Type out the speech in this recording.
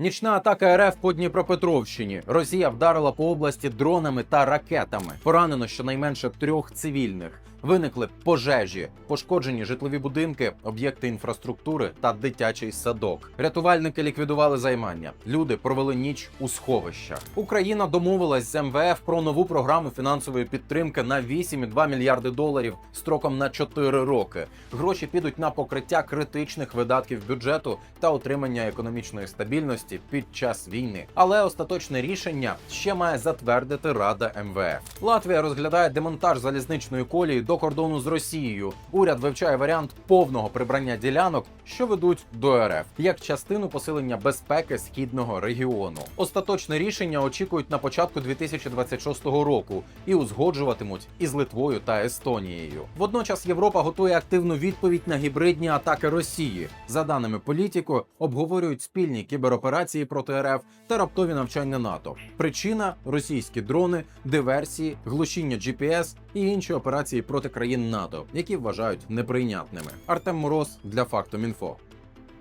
Нічна атака РФ по Дніпропетровщині. Росія вдарила по області дронами та ракетами. Поранено щонайменше трьох цивільних. Виникли пожежі, пошкоджені житлові будинки, об'єкти інфраструктури та дитячий садок. Рятувальники ліквідували займання. Люди провели ніч у сховищах. Україна домовилась з МВФ про нову програму фінансової підтримки на 8,2 мільярди доларів строком на 4 роки. Гроші підуть на покриття критичних видатків бюджету та отримання економічної стабільності під час війни. Але остаточне рішення ще має затвердити Рада МВФ. Латвія розглядає демонтаж залізничної колії до кордону з Росією. Уряд вивчає варіант повного прибрання ділянок, що ведуть до РФ, як частину посилення безпеки східного регіону. Остаточне рішення очікують на початку 2026 року і узгоджуватимуть із Литвою та Естонією. Водночас Європа готує активну відповідь на гібридні атаки Росії. За даними політико, обговорюють спільні кібероперації проти РФ та раптові навчання НАТО. Причина російські дрони, диверсії, глушіння GPS і інші операції проти країн НАТО, які вважають неприйнятними. Артем Мороз для Фактом Інфо.